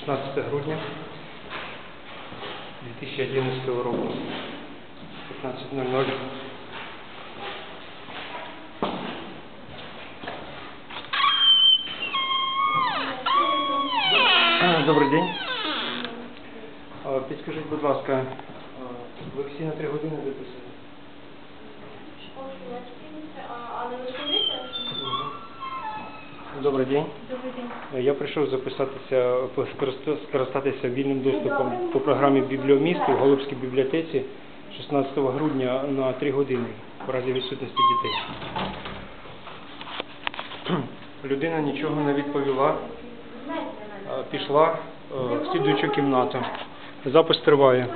16 грудня 2011 року. 15.00. А, Добрий день. Підскажіть, будь ласка, ви всі на три години записали? Але чуєте? Добрий день. Добрий день. Е, Я прийшов записатися, скористатися вільним доступом по програмі Бібліоміст у Голубській бібліотеці 16 грудня на 3 години в разі відсутності дітей. Людина нічого не відповіла, е, пішла е, в слідуючу кімнату. Запис триває.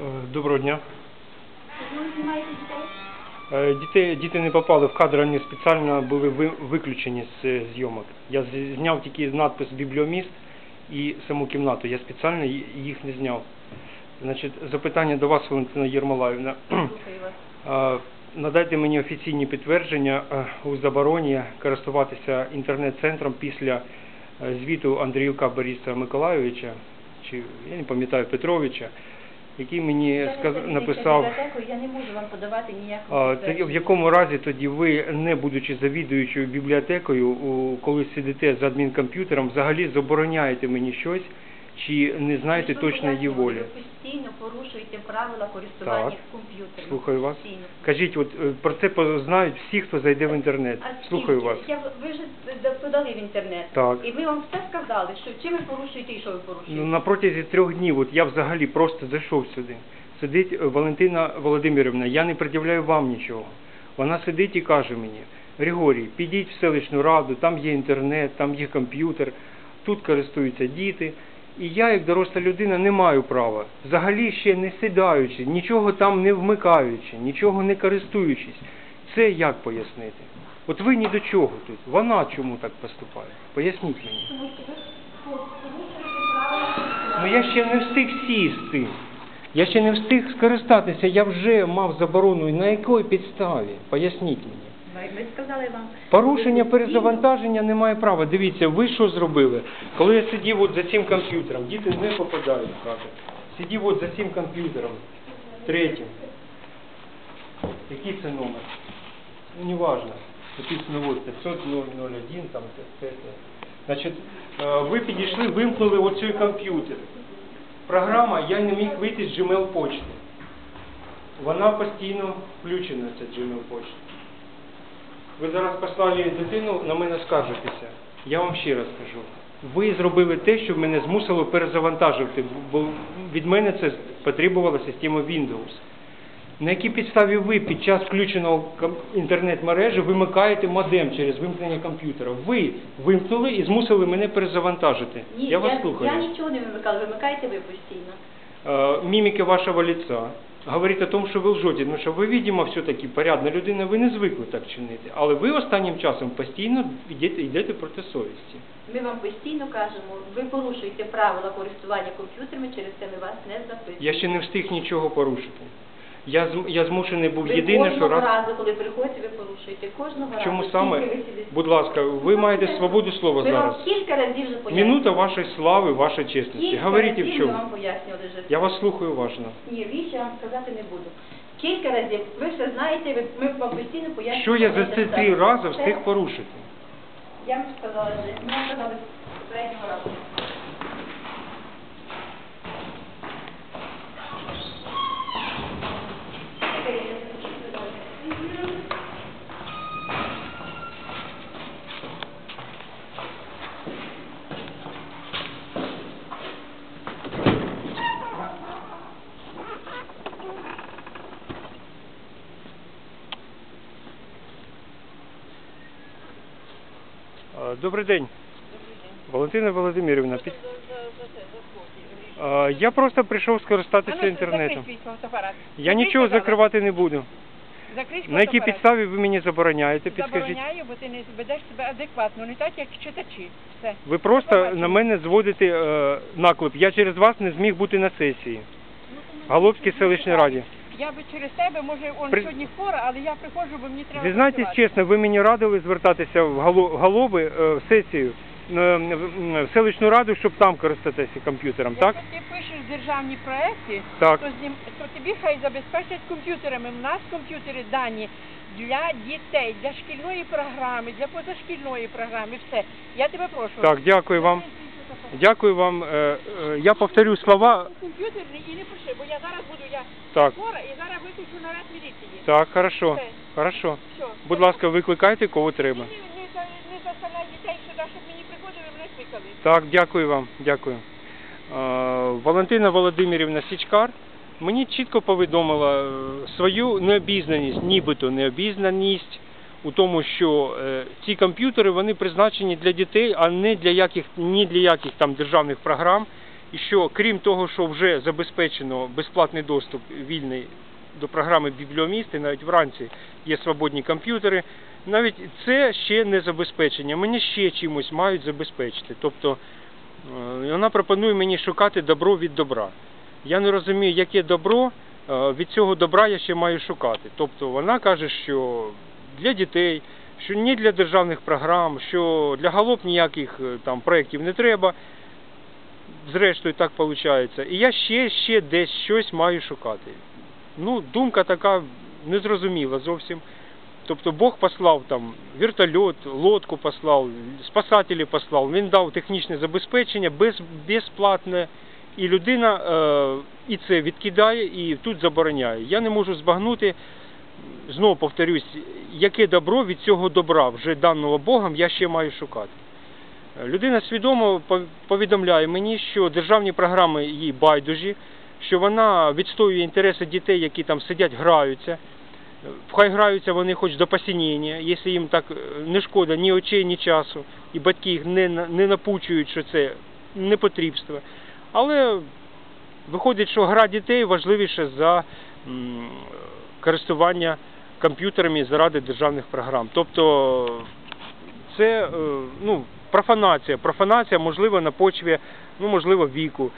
Е, Доброго дня. Ви знімаєте дітей? Е, Діти, діти не попали в кадр, вони спеціально були ви- виключені з е, зйомок. Я з- зняв тільки надпис «Бібліоміст» і саму кімнату. Я спеціально ї- їх не зняв. Значить, запитання до вас, Валентина Єрмолаївна. Слухаю вас. Е, Надайте мені офіційні підтвердження е, у забороні користуватися інтернет-центром після е, звіту Андріюка Бориса Миколайовича, чи я не пам'ятаю Петровича, який мені сказ... написав. Я не можу вам подавати ніякого в якому разі тоді ви, не будучи завідуючою бібліотекою, у- коли сидите за адмінкомп'ютером, взагалі забороняєте мені щось, чи не знаєте точно її волі? Ви постійно порушуєте правила користування Так. комп'ютером. Слухаю вас. Постійно. Кажіть, от е, про це знають всі, хто зайде в інтернет. А Слухаю вас. Я, ви вже д- подали в інтернет. Так. І ви вам все сказали, що чим ви порушуєте і що ви порушуєте. Ну, на протязі трьох днів, от я взагалі просто зайшов сюди. Сидить е, Валентина Володимирівна, я не пред'являю вам нічого. Вона сидить і каже мені, Григорій, підіть в селищну раду, там є інтернет, там є комп'ютер, тут користуються діти. І я, як доросла людина, не маю права, взагалі ще не сідаючи, нічого там не вмикаючи, нічого не користуючись. Це як пояснити? От ви ні до чого тут. Вона чому так поступає? Поясніть мені. Ну я ще не встиг сісти. Я ще не встиг скористатися, я вже мав заборону. На якій підставі? Поясніть мені. Ми, сказали вам. Порушення перезавантаження немає права. Дивіться, ви що зробили? Коли я сидів от за цим комп'ютером, діти не попадають в. Сидів от за цим комп'ютером, третім. Який це номер? Ну, неважно. Написано от 500-001, там, це, це, це. Значить, е, ви підійшли, вимкнули оцей комп'ютер. Програма, я не міг вийти з Gmail почти. Вона постійно включена, ця Gmail почта. Ви зараз послали дитину, на мене скаржитеся. Я вам ще раз кажу. Ви зробили те, що мене змусило перезавантажувати, бо від мене це потребувала система Windows. На якій підставі ви під час включеного інтернет-мережі вимикаєте модем через вимкнення комп'ютера? Ви вимкнули і змусили мене перезавантажити. Ні, я вас слухаю. я нічого не вимикала, вимикаєте ви постійно. Э, мимики вашего лица говорить о том, що ви лжете, тому що ви, видимо, все-таки порядна людина, ви не звикли так чинити. Але ви останнім часом постійно йдете, йдете проти совісті. Ми вам постійно кажемо, ви порушуєте правила користування комп'ютерами, через це ми вас не записуємо. Я ще не встиг нічого порушити. Я, зм- я змушений був ви єдине, що кожного раз... разу, коли приходите, ви порушуєте. Кожного разу. Чому Скільки саме? ви сидите? Будь ласка, ви маєте свободу слова Ми вам зараз. кілька разів вже пояснювали. Минута вашої слави, вашої чесності. Кілька Говорите в чому. Вам пояснювали вже. Я вас слухаю уважно. Ні, більше я вам сказати не буду. Кілька разів. Ви все знаєте, ви, ми вам постійно пояснюємо. Що я за ці три рази встиг порушити? Я вам сказала вже. Ми сказали третього разу. Добрий день. Валентина Володимирівна, під... Я просто прийшов скористатися інтернетом. Свій фотоапарат. Я нічого закривати не буду. На якій підставі ви мені забороняєте? Підскажіть. Забороняю, бо ти не ведеш себе адекватно, не так, як читачі. Все. Ви просто на мене зводите е, наклеп. Я через вас не зміг бути на сесії. Ну, Голубській селищній раді. Я би через тебе, може, он При- сьогодні хвора, але я приходжу, бо мені треба. Зізнайтесь працювати. чесно, ви мені радили звертатися в Гало- е, в сесію, е, в в селищну раду, щоб там користатися комп'ютером, так? Якщо ти пишеш державні проекти, Так. то, з ним, то тобі хай забезпечать комп'ютерами. У нас комп'ютери дані для дітей, для шкільної програми, для позашкільної програми, все. Я тебе прошу. Так, дякую вам. Дякую вам. Е, е, Я повторю слова. Комп'ютерний і не пиши, бо я зараз буду я Так, хвора і зараз виключу наряд міліції. так, хорошо, Все. хорошо. Все. Будь ласка, викликайте, кого треба. Не, не, за- не заставляй дітей сюди, щоб мені приходили, мене кликали. Так, дякую вам, дякую. Е, Валентина Володимирівна Січкар мені чітко повідомила е, свою необізнаність, нібито необізнаність у тому, що е, ці комп'ютери вони призначені для дітей, а не для яких ні для яких там державних програм. І що крім того, що вже забезпечено безплатний доступ вільний до програми бібліомісти, навіть вранці є свободні комп'ютери. Навіть це ще не забезпечення. Мені ще чимось мають забезпечити. Тобто е, вона пропонує мені шукати добро від добра. Я не розумію, яке добро е, від цього добра я ще маю шукати. Тобто вона каже, що для дітей, що не для державних програм, що для галоп ніяких е, там проєктів не треба. Зрештою, так виходить. І я ще, ще десь щось маю шукати. Ну, думка така незрозуміла зовсім. Тобто Бог послав там вертольот, лодку послав, спасателі послав, він дав технічне забезпечення без, безплатне, і людина е, і це відкидає, і тут забороняє. Я не можу збагнути, знову повторюсь, яке добро від цього добра, вже даного Богом, я ще маю шукати. Людина свідомо повідомляє мені, що державні програми їй байдужі, що вона відстоює інтереси дітей, які там сидять, граються. Хай граються вони хоч до посінення, якщо їм так е, не шкода ні очей, ні часу, і батьки їх не, не напучують, що це непотрібство. Але виходить, що гра дітей важливіша за користування комп'ютерами заради державних програм. Тобто це е, ну, профанація. Профанація, можливо, на почві, ну, можливо, віку.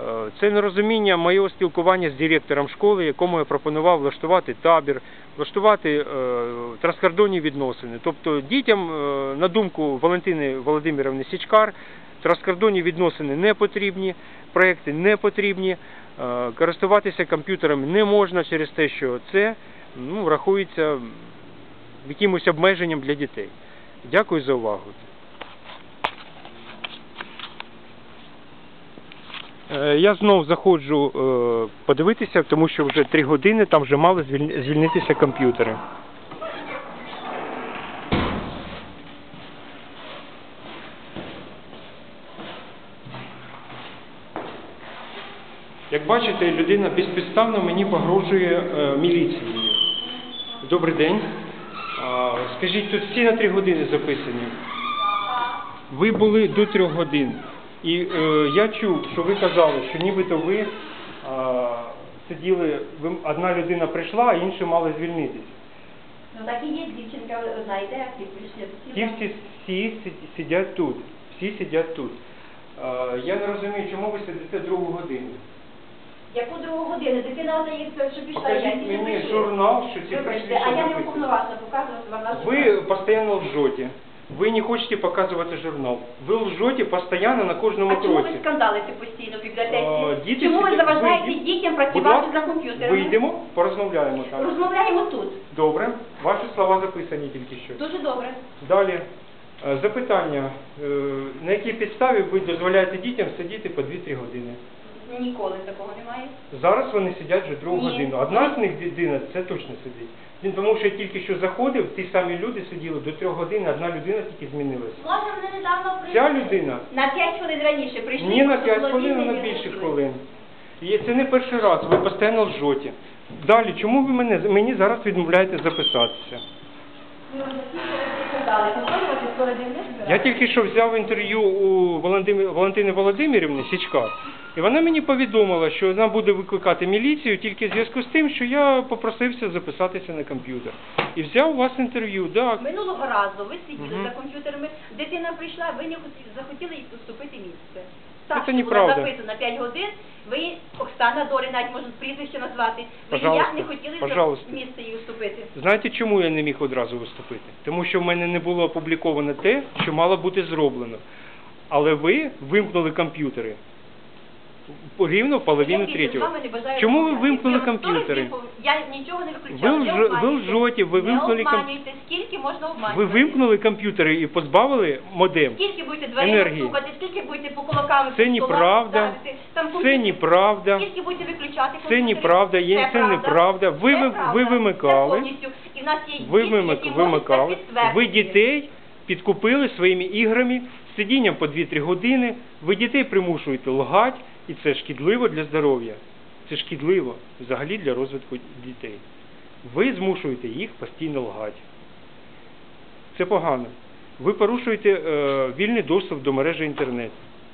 Е, Це нерозуміння моєго спілкування з директором школи, якому я пропонував влаштувати табір, влаштувати е, транскордонні відносини. Тобто дітям, е, на думку Валентини Володимирівни Січкар, транскордонні відносини не потрібні, проекти не потрібні, е, користуватися комп'ютерами не можна через те, що це ну, рахується якимось обмеженням для дітей. Дякую за увагу. Е, Я знов заходжу е, подивитися, тому що вже три години там вже мали звільнитися комп'ютери. Як бачите, людина безпідставно мені погрожує е, міліцією. Добрий день. А, Скажіть, тут всі на три години записані. Ви були до трьох годин. І е, я чув, що ви казали, що нібито ви а, сиділи, ви, одна людина прийшла, а інша мала звільнитися. Ну так і є, дівчинка одна йде, а ті прийшли. Ті всі, всі сид- сидять тут. Всі сидять тут. А, я не розумію, чому ви сидите другу годину. Яку другу годину? Дитина одна є, що пішла, я Покажіть тільки мені журнал, що ці Вибачте, а що я не уповноважена показувати вам наш Вы журнал. постоянно лжете. Вы не хочете показувати журнал. Ви лжете постоянно на кожному А чому ви кроці. скандалите постійно в бібліотеці? діти Чому ви заважаєте вийдіть. дітям Будь працювати ласка, за комп'ютерами? Вийдемо, порозмовляємо там. Розмовляємо тут. Добре. Ваші слова записані тільки що. Дуже добре. Далі. Е, Запитання. Е, На якій підставі ви дозволяєте дітям сидіти по 2-3 години? Ніколи такого немає. Зараз вони сидять вже другу Ні. годину. Одна з них дитина це точно сидить. Він- Тому що я тільки що заходив, ті самі люди сиділи до трьох годин, одна людина тільки змінилася. Може, вони недавно прийшли? Ця людина На 5 хвилин раніше прийшли. Ні на 5 хвилин, а на більше хвилин. І це не перший раз, ви постійно лжете. Далі, чому ви мене, мені зараз відмовляєте записатися? Ну, Я тільки що взяв інтерв'ю у Валентини, Валентини Володимирівни Січка, і вона мені повідомила, що вона буде викликати міліцію тільки в зв'язку з тим, що я попросився записатися на комп'ютер. І взяв у вас інтерв'ю, так. Минулого разу ви сиділи Мгм. за комп'ютерами, дитина прийшла, ви не хоті- захотіли їй поступити місце. Так, Це була неправда. записана 5 годин, ви, Оксана Дори, навіть можна прізвище назвати, ви Пожалуйста, ніяк не хотіли пожалуйста. за місце її уступити. Знаєте, чому я не міг одразу виступити? Тому що в мене не було опубліковано те, що мало бути зроблено. Але ви вимкнули комп'ютери. Рівно половину третього. Чому ви вимкнули комп'ютери? Я нічого не. Ви не лж- ви вимкнули ком- обманюйте, скільки можна обманювати. Ви вимкнули комп'ютери і позбавили модем. Скільки будете дверей енергії. стукати, скільки будете по кулаками Це неправда. Це неправда. Скільки будете виключати Це комп'ютери? неправда, є- це правда. неправда. Ви Це ви- правда. ви вимикали. Повністю. І в нас є Ви діти, вимик- можуть це вимикали. підтвердити. Ви дітей підкупили своїми іграми, сидінням по 2-3 години. Ви дітей примушуєте лгати, і це шкідливо для здоров'я. Це шкідливо взагалі для розвитку дітей. Ви змушуєте їх постійно лгати. Це погано. Ви порушуєте е, вільний доступ до мережі інтернет.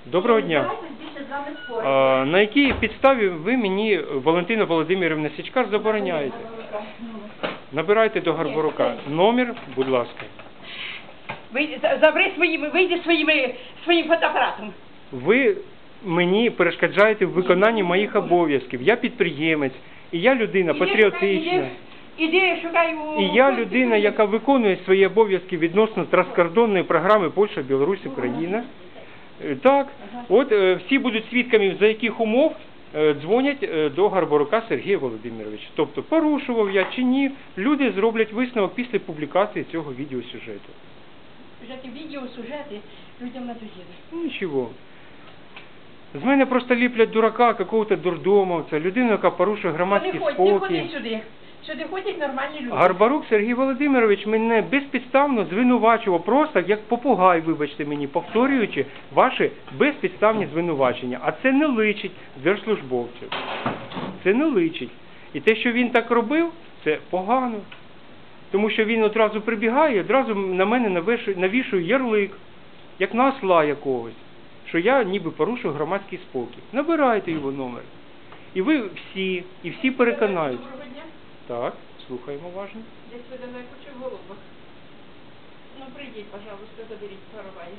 Доброго дня. А, на якій підставі ви мені, Валентина Володимирівна Січкар, забороняєте? Набирайте до Гарборука номер, будь ласка. Вийди, за- забери своїми, вийди своїми, своїм фотоапаратом. Ви мені перешкоджаєте в виконанні моїх обов'язків. Я підприємець, і я людина патріотична. Іди, шукай у... І я людина, яка виконує свої обов'язки відносно транскордонної програми Польща, Білорусь, Україна. Е, Так, от е, всі будуть свідками, за яких умов е, дзвонять до Гарборука Сергія Володимировича. Тобто порушував я чи ні, люди зроблять висновок після публікації цього відеосюжету. Вже ті відео, сюжети людям надоїли. Ну, Нічого. З мене просто ліплять дурака, какого-то дурдомовця, людину, яка порушує громадський не спокій. ходи сюди. Сюди ходять нормальні люди. Гарбарук Сергій Володимирович мене безпідставно звинувачував просто як попугай, вибачте мені, повторюючи ваші безпідставні звинувачення. А це не личить держслужбовців. Це не личить. І те, що він так робив, це погано. Тому що він одразу прибігає одразу на мене навішує ярлик, як на осла якогось, що я ніби порушую громадський спокій. Набирайте його номер. І ви всі, і всі переконаються. Доброго дня. Так, слухаємо уважно. Десь ви далеко чи в голубах? Ну, прийдіть, пожалуйста, заберіть паровая.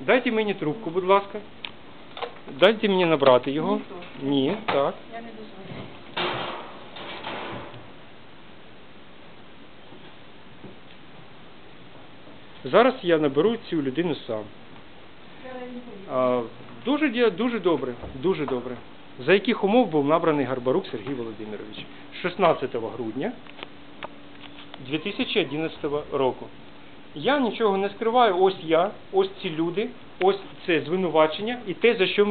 Дайте мені трубку, будь ласка. Дайте мені набрати його. Ніхто. Ні, так. Я не дозволяю. Зараз я наберу цю людину сам. Дуже, дуже добре, дуже добре. За яких умов був набраний Гарбарук Сергій Володимирович? 16 грудня 2011 року. Я нічого не скриваю, ось я, ось ці люди, ось це звинувачення і те, за що